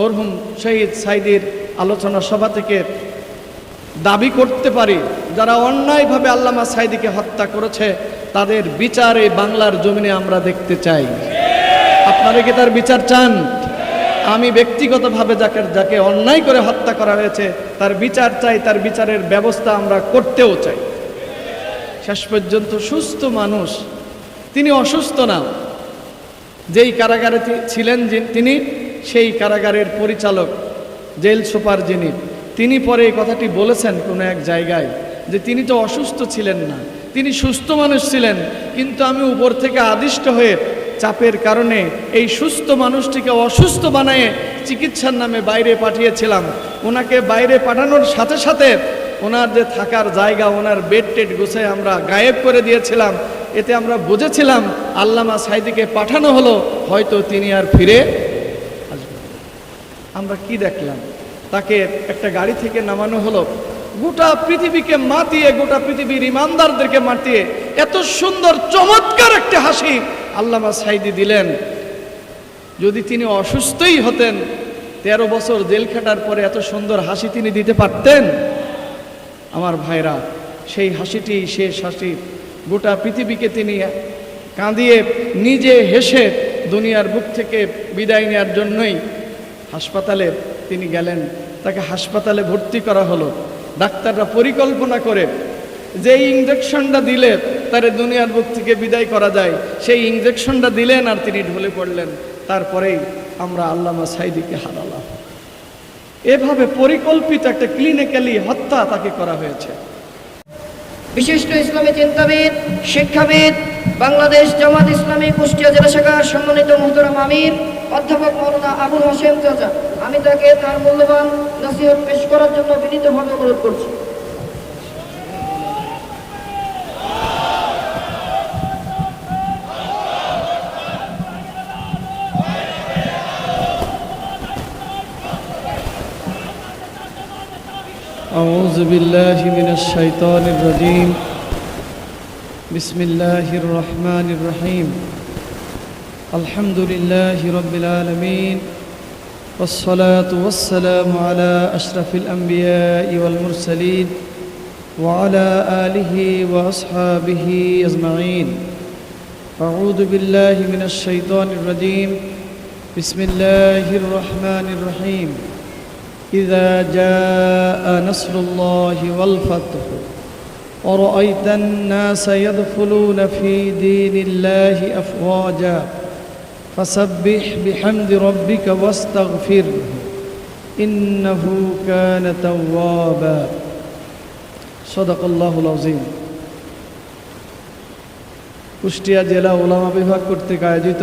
মরহুম শহীদ সাইদির আলোচনা সভা থেকে দাবি করতে পারি, যারা অন্যায়ভাবে আল্লামা সাইদিকে হত্যা করেছে, তাদের বিচার এই বাংলার জমিনে আমরা দেখতে চাই। আপনারা কি তার বিচার চান? আমি ব্যক্তিগতভাবে যাকে যাকে অন্যায় করে হত্যা করা হয়েছে, তার বিচার চাই, তার বিচারের ব্যবস্থা আমরা করতেও চাই। শেষ পর্যন্ত সুস্থ মানুষ, তিনি অসুস্থ না। যেই কারাগারে ছিলেন তিনি সেই কারাগারের পরিচালক, জেল সুপার যিনি, তিনি পরে এই কথাটি বলেছেন কোনো এক জায়গায় যে তিনি তো অসুস্থ ছিলেন না, তিনি সুস্থ মানুষ ছিলেন, কিন্তু আমি উপর থেকে আদিষ্ট হয়ে চাপের কারণে এই সুস্থ মানুষটিকে অসুস্থ বানায়ে চিকিৎসার নামে বাইরে পাঠিয়েছিলাম ওনাকে বাইরে পাঠানোর সাথে সাথে ওনার যে থাকার জায়গা, ওনার বেড টেড গুছে আমরা গায়েব করে দিয়েছিলাম এতে আমরা বুঝেছিলাম, আল্লামা সাইদিকে পাঠানো হলো, হয়তো তিনি আর ফিরে। আমরা কি দেখলাম? তাকে একটা গাড়ি থেকে নামানো হলো। গোটা পৃথিবীকে মাতিয়ে, গোটা পৃথিবীর ইমানদারদেরকে মাতিয়ে এত সুন্দর, চমৎকার একটা হাসি আল্লামা সাইদি দিলেন। যদি তিনি অসুস্থই হতেন, তেরো বছর জেল খাটার পরে এত সুন্দর হাসি তিনি দিতে পারতেন? আমার ভাইরা, সেই হাসিটি, শেষ হাসি, গোটা পৃথিবীকে তিনি কাঁদিয়ে নিজে হেসে দুনিয়ার বুক থেকে বিদায় নেওয়ার জন্যই হাসপাতালে তিনি গেলেন। তাকে হাসপাতালে ভর্তি করা হলো। ডাক্তাররা পরিকল্পনা করে যে ইঞ্জেকশনটা দিলে তার দুনিয়ার বুক থেকে বিদায় করা যায়, সেই ইঞ্জেকশনটা দিলেন আর তিনি ঢলে পড়লেন। তারপরেই আমরা আল্লামা সাইদিকে হারালাম। এভাবে পরিকল্পিত একটা ক্লিনিক্যালি হত্যা তাকে করা হয়েছে। বিশিষ্ট ইসলামী চিন্তাবিদ, শিক্ষাবিদ, বাংলাদেশ জামাত ইসলামী কুষ্টিয়া জেলা শাখার সম্মানিত মোহতরাম আমির অধ্যাপক মৌলানা আবুল হোসেন চাচা আমি তাকে তার মূল্যবান নসিহত পেশ করার জন্য বিনীতভাবে অনুরোধ করছি أعوذ بالله من الشيطان الرجيم بسم الله الرحمن الرحيم الحمد لله رب العالمين والصلاة والسلام على أشرف الأنبياء والمرسلين وعلى آله وأصحابه أجمعين. أعوذ بالله من الشيطان الرجيم. بسم الله الرحمن الرحيم. إذا جاء نصر الله والفتح ورأيت الناس يدخلون في دين الله أفواجا فسبح بحمد ربك واستغفره إنه كان توابا صدق الله العظيم কুষ্টিয়া জেলা ওলামা বিভাগ কর্তৃক আয়োজিত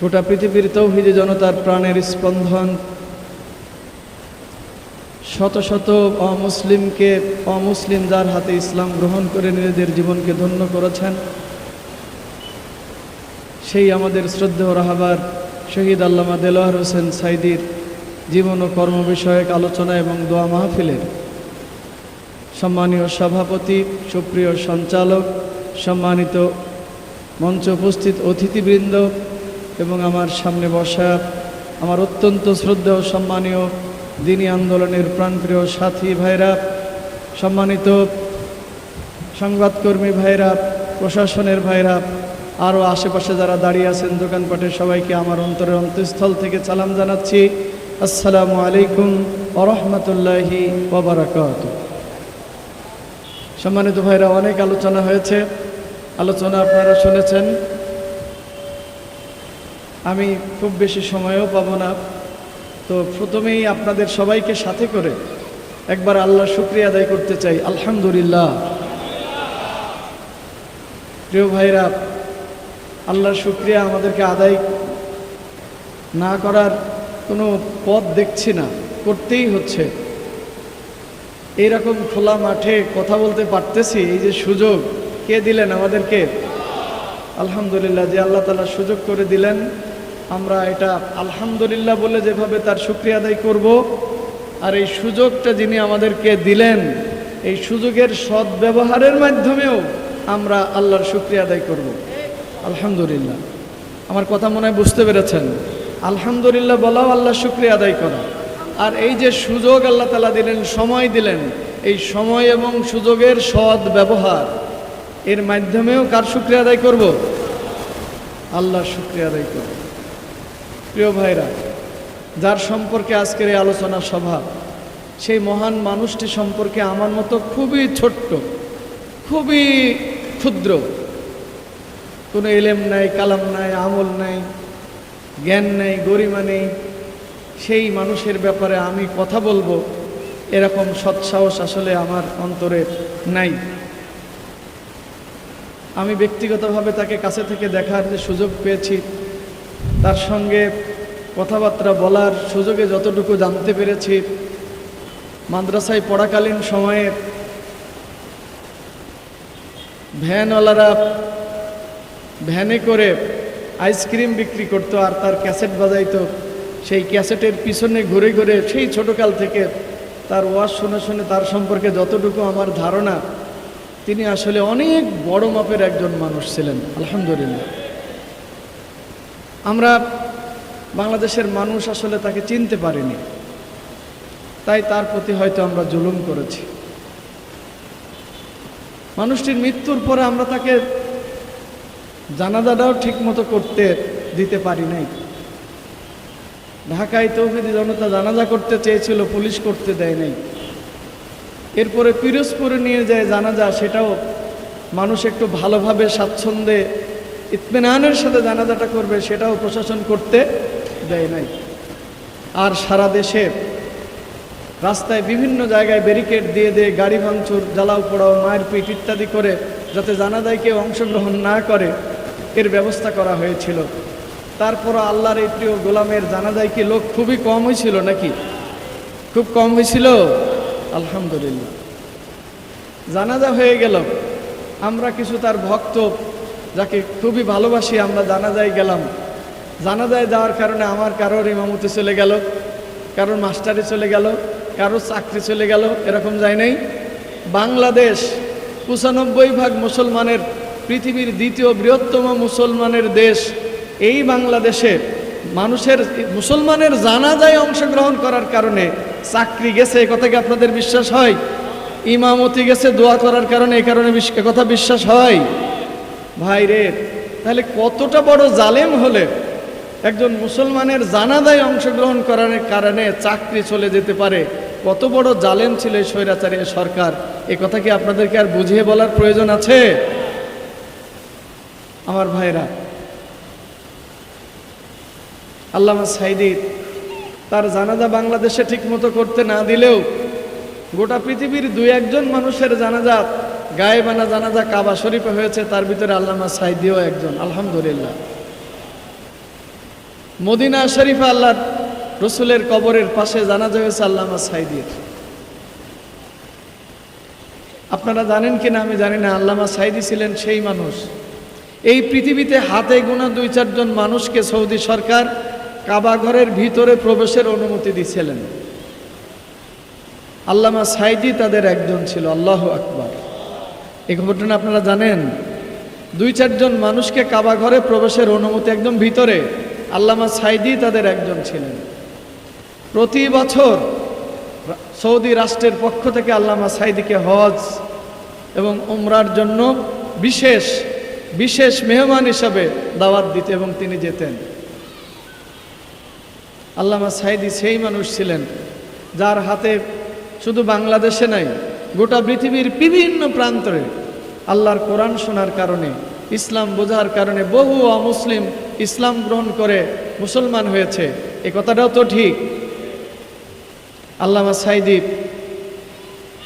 গোটা পৃথিবীর তৌহিদি জনতার প্রাণের স্পন্দন শত শত অমুসলিমকে অমুসলিম যার হাতে ইসলাম গ্রহণ করে নিজেদের জীবনকে ধন্য করেছেন সেই আমাদের শ্রদ্ধেয় রাহাবার শহীদ আল্লামা দেলোয়ার হোসেন সাইদির জীবন ও কর্ম বিষয়ক আলোচনা এবং দোয়া মাহফিলের সম্মানীয় সভাপতি, সুপ্রিয় সঞ্চালক, সম্মানিত মঞ্চে উপস্থিত অতিথিবৃন্দ এবং আমার সামনে বসা আমার অত্যন্ত শ্রদ্ধা ও সম্মানীয় দিনী আন্দোলনের প্রাণপ্রিয় সাথী ভাইরা, সম্মানিত সংবাদকর্মী ভাইরা, প্রশাসনের ভাইরা আরও আশেপাশে যারা দাঁড়িয়ে আছেন দোকানপাটে সবাইকে আমার অন্তরের অন্তঃস্থল থেকে সালাম জানাচ্ছি। আসসালামু আলাইকুম ওরহমতুল্লাহি ওবরাকাত সম্মানিত ভাইরা, অনেক আলোচনা হয়েছে। আলোচনা আপনারা শুনেছেন। আমি খুব বেশি সময়ও পাবো না। তো প্রথমেই আপনাদের সবাইকে সাথে করে একবার আল্লাহ শুক্রিয়া আদায় করতে চাই। আলহামদুলিল্লাহ। প্রিয় ভাইরা আল্লাহর শুক্রিয়া আমাদেরকে আদায় না করার কোনো পথ দেখছি না, করতেই হচ্ছে। এইরকম খোলা মাঠে কথা বলতে পারতেছি, এই যে সুযোগ কে দিলেন আমাদেরকে? আলহামদুলিল্লাহ, যে আল্লাহ তালা সুযোগ করে দিলেন, আমরা এটা আলহামদুলিল্লাহ বলে যেভাবে তার শুক্রিয়া আদায় করব, আর এই সুযোগটা যিনি আমাদেরকে দিলেন, এই সুযোগের সদ্ব্যবহারের মাধ্যমেও আমরা আল্লাহর শুক্রিয়া আদায় করব। আলহামদুলিল্লাহ। আমার কথা মনে হয় বুঝতে পেরেছেন। আলহামদুলিল্লাহ বলাও আল্লাহ শুক্রিয়া আদায় করা। আর এই যে সুযোগ আল্লাহ তালা দিলেন, সময় দিলেন, এই সময় এবং সুযোগের সৎ ব্যবহার, এর মাধ্যমেও কার শুক্রিয়া আদায় করব? আল্লাহ শুক্রিয়া আদায় করব প্রিয় ভাইরা, যার সম্পর্কে আজকের এই আলোচনা সভা, সেই মহান মানুষটি সম্পর্কে আমার মতো খুবই ছোট্ট, খুবই ক্ষুদ্র কোনো এলেম নাই, কালাম নাই, আমল নাই, জ্ঞান নেই, গরিমা নেই। সেই মানুষের ব্যাপারে আমি কথা বলব, এরকম সৎসাহস আসলে আমার অন্তরে নাই। আমি ব্যক্তিগতভাবে তাকে কাছে থেকে দেখার যে সুযোগ পেয়েছি, তার সঙ্গে কথাবার্তা বলার সুযোগে যতটুকু জানতে পেরেছি, মাদ্রাসায় পড়াকালীন সময়ে ভ্যানওয়ালারা ভ্যানে করে আইসক্রিম বিক্রি করতো আর তার ক্যাসেট বাজাইতো। সেই ক্যাসেটের পিছনে ঘুরে ঘুরে সেই ছোটকাল থেকে তার ওয়াজ শুনে শুনে তার সম্পর্কে যতটুকু আমার ধারণা, তিনি আসলে অনেক বড় মাপের একজন মানুষ ছিলেন, আলহামদুলিল্লাহ। আমরা বাংলাদেশের মানুষ আসলে তাকে চিনতে পারিনি। তাই তার প্রতি হয়তো আমরা জুলুম করেছি। মানুষটির মৃত্যুর পরে আমরা তাকে জানাজাটাও ঠিক মতো করতে দিতে পারি নাই। ঢাকায় তৌহিদি জনতা জানাজা করতে চেয়েছিল, পুলিশ করতে দেয় নাই। এরপরে পিরোজপুরে নিয়ে যায় জানাজা, সেটাও মানুষ একটু ভালোভাবে স্বাচ্ছন্দ্যে, ইতমেনানের সাথে জানাজাটা করবে, সেটাও প্রশাসন করতে দেয় নাই। আর সারা দেশে রাস্তায় বিভিন্ন জায়গায় ব্যারিকেড দিয়ে দিয়ে গাড়ি ভাঙচুর, জ্বালাও পোড়াও মায়ের পিঠ ইত্যাদি করে যাতে জানাজায় কেউ অংশগ্রহণ না করে এর ব্যবস্থা করা হয়েছিল। তারপরও আল্লাহর এই প্রিয় গোলামের জানাজায় কি লোক খুবই কম হয়েছিল নাকি? খুব কম হয়েছিল? আলহামদুলিল্লাহ। জানাজা হয়ে গেল। আমরা কিছু তার ভক্ত যাকে খুবই ভালোবাসি, আমরা জানাজায় গেলাম। জানাজায় যাওয়ার কারণে আমার কারোর ইমামতি চলে গেল, কারোর মাস্টারি চলে গেল, কারোর চাকরি চলে গেল, এরকম যায় নাই। বাংলাদেশ পঁচানব্বই ভাগ মুসলমানের পৃথিবীর দ্বিতীয় বৃহত্তম মুসলমানের দেশ, এই বাংলাদেশে মানুষের, মুসলমানের জানাজায় অংশগ্রহণ করার কারণে চাকরি গেছে, এ কথা কি আপনাদের বিশ্বাস হয়? ইমামতি গেছে, দোয়া করার কারণে এই কারণে কথা বিশ্বাস হয়? ভাই রে, তাহলে কতটা বড় জালেম হলে একজন মুসলমানের জানাজায় অংশগ্রহণ করার কারণে চাকরি চলে যেতে পারে? কত বড় জালেম ছিল এই স্বৈরাচারী সরকার? এ কথা কি আপনাদেরকে আর বুঝিয়ে বলার প্রয়োজন আছে? আমার ভাইরা। আল্লামা সাইদি তার জানাজা বাংলাদেশে ঠিকমতো করতে না দিলেও গোটা পৃথিবীর দুই একজন মানুষের জানাজা গায়ে বানা জানাজা কাবা শরীফে হয়েছে, তার ভিতরে আল্লামা সাইদিও একজন, আলহামদুলিল্লাহ। মদিনা শরীফে আল্লাহ রসুলের কবরের পাশে জানাজা হয়েছে আল্লামা সাইদির। আপনারা জানেন কিনা আমি জানি না, আল্লামা সাইদি ছিলেন সেই মানুষ। এই পৃথিবীতে হাতে গোনা দুই, চারজন মানুষকে সৌদি সরকার কাবা ঘরের ভিতরে প্রবেশের অনুমতি দিছিলেন আল্লামা সাইদি তাদের একজন ছিল, আল্লাহ আকবর। এই ঘটনা আপনারা জানেন? দুই, চারজন মানুষকে কাবা ঘরে প্রবেশের অনুমতি একদম ভিতরে, আল্লামা সাইদি তাদের একজন ছিলেন। প্রতি বছর সৌদি রাষ্ট্রের পক্ষ থেকে আল্লামা সাইদিকে হজ এবং উমরার জন্য বিশেষ বিশেষ মেহমান হিসাবে দাওয়াত দিতে এবং তিনি যেতেন। আল্লামা সাইদি সেই মানুষ ছিলেন যার হাতে শুধু বাংলাদেশে নাই, গোটা পৃথিবীর বিভিন্ন প্রান্তরে আল্লাহর কোরআন শোনার কারণে, ইসলাম বোঝার কারণে বহু অমুসলিম ইসলাম গ্রহণ করে মুসলমান হয়েছে। এ কথাটাও তো ঠিক। আল্লামা সাইদি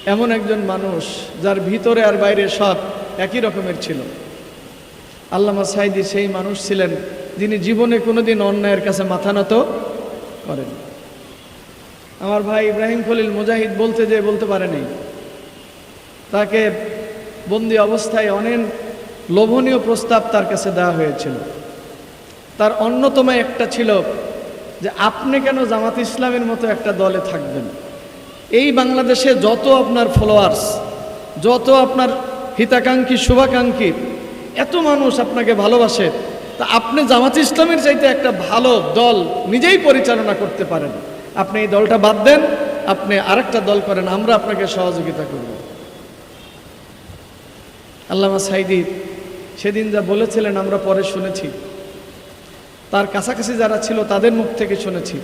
এমন একজন মানুষ যার ভিতরে আর বাইরে সব একই রকমের ছিল। আল্লামা সাইদি সেই মানুষ ছিলেন যিনি জীবনে কোনোদিন অন্যায়ের কাছে মাথা নত করেন। আমার ভাই ইব্রাহিম খলিল মুজাহিদ বলতে যে বলতে পারেনি তাকে বন্দি অবস্থায় অনেক লোভনীয় প্রস্তাব তার কাছে দেওয়া হয়েছিল। তার অন্যতম একটা ছিল যে আপনি কেন জামাত ইসলামের মতো একটা দলে থাকবেন? এই বাংলাদেশে যত আপনার ফলোয়ার্স যত আপনার হিতাকাঙ্ক্ষী, শুভাকাঙ্ক্ষী এত মানুষ আপনাকে ভালোবাসে, তা আপনি জামাত ইসলামের চাইতে একটা ভালো দল নিজেই পরিচালনা করতে পারেন। আপনি এই দলটা বাদ দেন, আপনি আরেকটা দল করেন, আমরা আপনাকে সহযোগিতা করব। আল্লামা সাইদি সেদিন যা বলেছিলেন আমরা পরে শুনেছি। তার কাছাকাছি যারা ছিল তাদের মুখ থেকে শুনেছি।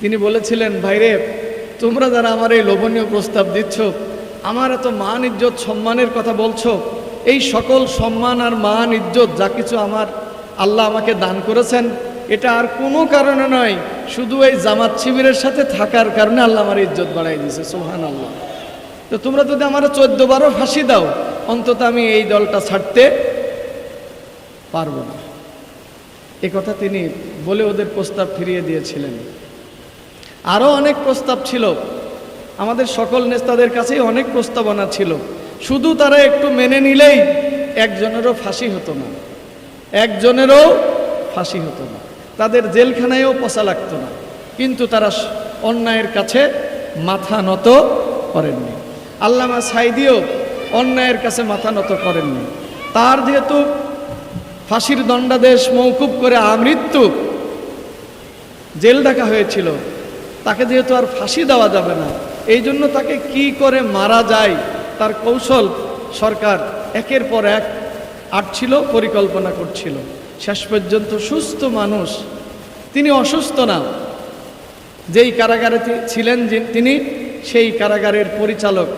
তিনি বলেছিলেন, ভাইরে, তোমরা যারা আমার এই লোভনীয় প্রস্তাব দিচ্ছ, আমার এত মান, ইজ্জত, সম্মানের কথা বলছো এই সকল সম্মান আর মান, ইজ্জত যা কিছু আমার আল্লাহ আমাকে দান করেছেন, এটা আর কোনো কারণে নয়, শুধু এই জামাত শিবিরের সাথে থাকার কারণে আল্লাহ আমার ইজ্জত বাড়াই দিয়েছে সোহান আল্লাহ তো তোমরা যদি আমার চোদ্দ বারো ফাঁসি দাও, অন্তত আমি এই দলটা ছাড়তে পারব না। এ কথা তিনি বলে ওদের প্রস্তাব ফিরিয়ে দিয়েছিলেন। আরও অনেক প্রস্তাব ছিল। আমাদের সকল নেতাদের কাছেই অনেক প্রস্তাবনা ছিল। শুধু তারা একটু মেনে নিলেই একজনেরও ফাঁসি হতো না। একজনেরও ফাঁসি হতো না। তাদের জেলখানায়ও পচা লাগতো না। কিন্তু তারা অন্যায়ের কাছে মাথা নত করেননি। আল্লামা সাইদিও অন্যায়ের কাছে মাথা নত করেননি। তার যেহেতু ফাঁসির দণ্ডাদেশ মৌকুব করে আমৃত্যু জেল ডাকা হয়েছিল, তাকে যেহেতু আর ফাঁসি দেওয়া যাবে না এই জন্য তাকে কি করে মারা যায় তার কৌশল সরকার একের পর এক আটছিল, পরিকল্পনা করছিল। শেষ পর্যন্ত সুস্থ মানুষ, তিনি অসুস্থ না। যেই কারাগারে ছিলেন তিনি, সেই কারাগারের পরিচালক,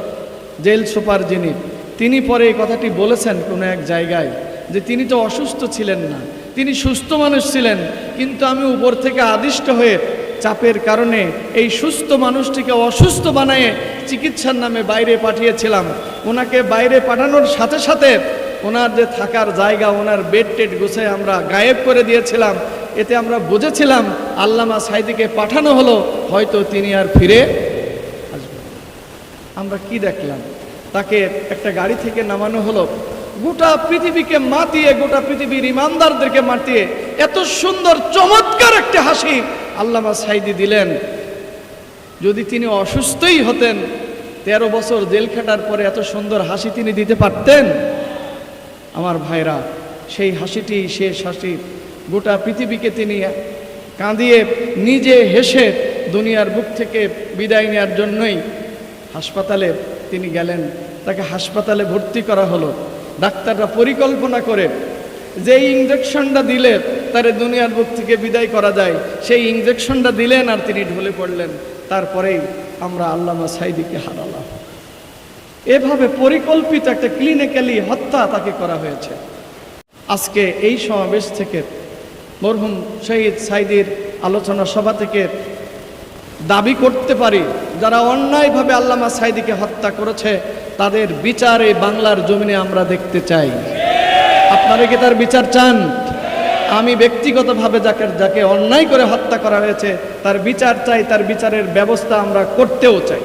জেল সুপার যিনি, তিনি পরে এই কথাটি বলেছেন কোনো এক জায়গায় যে তিনি তো অসুস্থ ছিলেন না। তিনি সুস্থ মানুষ ছিলেন, কিন্তু আমি উপর থেকে আদিষ্ট হয়ে চাপের কারণে এই সুস্থ মানুষটিকে অসুস্থ বানায়ে চিকিৎসার নামে বাইরে পাঠিয়েছিলাম। ওনাকে বাইরে পাঠানোর সাথে সাথে ওনার যে থাকার জায়গা, ওনার বেড টেড গুছে আমরা গায়েব করে দিয়েছিলাম। এতে আমরা বুঝেছিলাম আল্লামা সাইদিকে পাঠানো হলো, হয়তো তিনি আর ফিরে আসবেন আমরা কি দেখলাম? তাকে একটা গাড়ি থেকে নামানো হলো। গোটা পৃথিবীকে মাতিয়ে, গোটা পৃথিবীর ইমানদারদেরকে মাতিয়ে, এত সুন্দর, চমৎকার একটা হাসি আল্লামা সাইদি দিলেন, যদি তিনি অসুস্থই হতেন, তেরো বছর জেল খাটার পরে এত সুন্দর হাসি তিনি দিতে পারতেন? আমার ভাইরা, সেই হাসিটি শেষ হাসি গোটা পৃথিবীকে তিনি কাঁদিয়ে নিজে হেসে দুনিয়ার বুক থেকে বিদায় নেওয়ার জন্যই হাসপাতালে তিনি গেলেন। তাকে হাসপাতালে ভর্তি করা হলো। ডাক্তাররা পরিকল্পনা করে যেই ইঞ্জেকশনটা দিলে তারে দুনিয়ার বুক থেকে বিদায় করা যায়। সেই ইঞ্জেকশনটা দিলেন আর তিনি ঢলে পড়লেন। তারপরেই আমরা আল্লামা সাইদিকে হারালাম। এভাবে পরিকল্পিত একটা ক্লিনিক্যালি হত্যা তাকে করা হয়েছে। আজকে এই সমাবেশ থেকে মরহুম শহীদ সাইদির আলোচনা সভা থেকে দাবি করতে পারি, যারা অন্যায়ভাবে আল্লামা সাইদিকে হত্যা করেছে, তাদের বিচার বাংলার জমিনে আমরা দেখতে চাই। আপনারা কি তার বিচার চান? আমি ব্যক্তিগতভাবে যাকে যাকে অন্যায় করে হত্যা করা হয়েছে, তার বিচার চাই, তার বিচারের ব্যবস্থা আমরা করতেও চাই।